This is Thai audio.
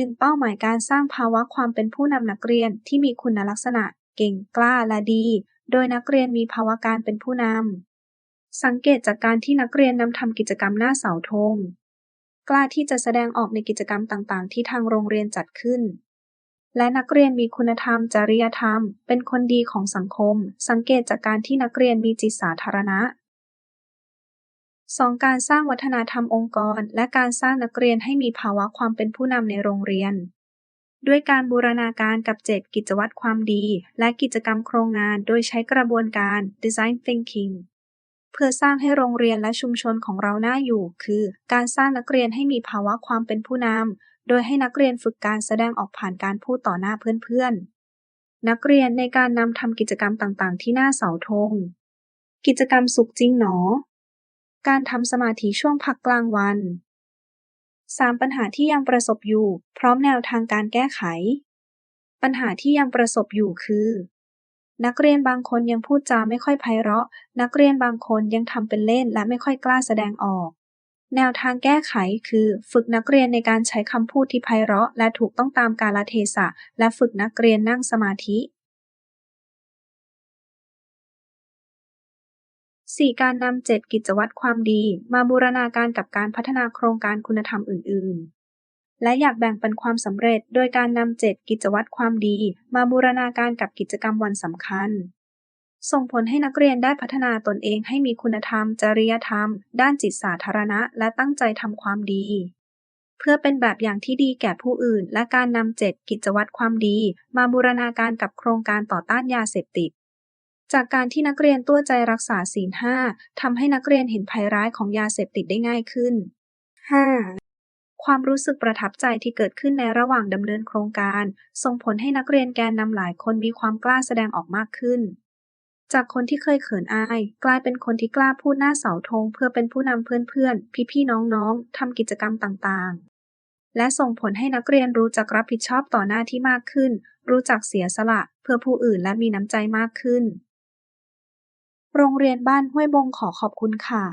หนึ่งเป้าหมายการสร้างภาวะความเป็นผู้นำนักเรียนที่มีคุณลักษณะ เก่งกล้าและดี โดยนักเรียนมีภาวะการเป็นผู้นำ สังเกตจากการที่นักเรียนนำทำกิจกรรมหน้าเสาธง กล้าที่จะแสดงออกในกิจกรรมต่างๆ ที่ทางโรงเรียนจัดขึ้น และนักเรียนมีคุณธรรม จริยธรรม เป็นคนดีของสังคม สังเกตจากการที่นักเรียนมีจิตสาธารณะ 2. การสร้างวัฒนธรรมองค์กร และการสร้างนักเรียนให้มีภาวะความเป็นผู้นำในโรงเรียน ด้วยการบูรณาการกับ 7 กิจวัตรความดี และกิจกรรมโครงงานโดยใช้กระบวนการ Design Thinking เพื่อสร้างให้โรงเรียนและชุมชนของเราน่าอยู่ คือ การสร้างนักเรียนให้มีภาวะความเป็นผู้นำ โดยให้นักเรียนฝึกการแสดงออกผ่านการพูดต่อหน้าเพื่อนๆ นักเรียนในการนำทำกิจกรรมต่างๆ ที่หน้าเสาธง กิจกรรมสุขจริงหนอ การทำสมาธิช่วงพักกลางวัน 3. ปัญหาที่ยังประสบอยู่ พร้อมแนวทางการแก้ไข ปัญหาที่ยังประสบอยู่คือ นักเรียนบางคนยังพูดจาไม่ค่อยไพเราะ นักเรียนบางคนยังทำเป็นเล่นและไม่ค่อยกล้าแสดงออก แนวทางแก้ไขคือ ฝึกนักเรียนในการใช้คำพูดที่ไพเราะ และถูกต้องตามกาลเทศะ และฝึกนักเรียนนั่งสมาธิ 4. การนำเจ็ดกิจวัตรความดีมาบูรณาการกับการพัฒนาโครงการคุณธรรมอื่น ๆ และอยากแบ่งปันความสำเร็จโดยการนำเจ็ดกิจวัตรความดี มาบูรณาการกับกิจกรรมวันสำคัญ ส่งผลให้นักเรียนได้พัฒนาตนเองให้มีคุณธรรม จริยธรรม ด้านจิตสาธารณะ และตั้งใจทำความดี เพื่อเป็นแบบอย่างที่ดีแก่ผู้อื่น และการนำเจ็ดกิจวัตรความดี มาบูรณาการกับโครงการต่อต้านยาเสพติด จากการที่นักเรียนตั้วใจรักษาศีลห้าทำให้นักเรียนเห็นภัยร้ายของยาเสพติดได้ง่ายขึ้น 5. ความรู้สึกประทับใจที่เกิดขึ้นในระหว่างดำเนินโครงการ ส่งผลให้นักเรียนแกนนำหลายคนมีความกล้าแสดงออกมากขึ้น จากคนที่เคยเขินอาย กลายเป็นคนที่กล้าพูดหน้าเสาธงเพื่อเป็นผู้นำเพื่อนๆ พี่ๆ น้องๆทำกิจกรรมต่างๆและส่งผลให้นักเรียนรู้จักรับผิดชอบต่อหน้าที่มากขึ้น รู้จักเสียสละเพื่อผู้อื่นและมีน้ำใจมากขึ้น โรงเรียนบ้านห้วยบงขอขอบคุณค่ะ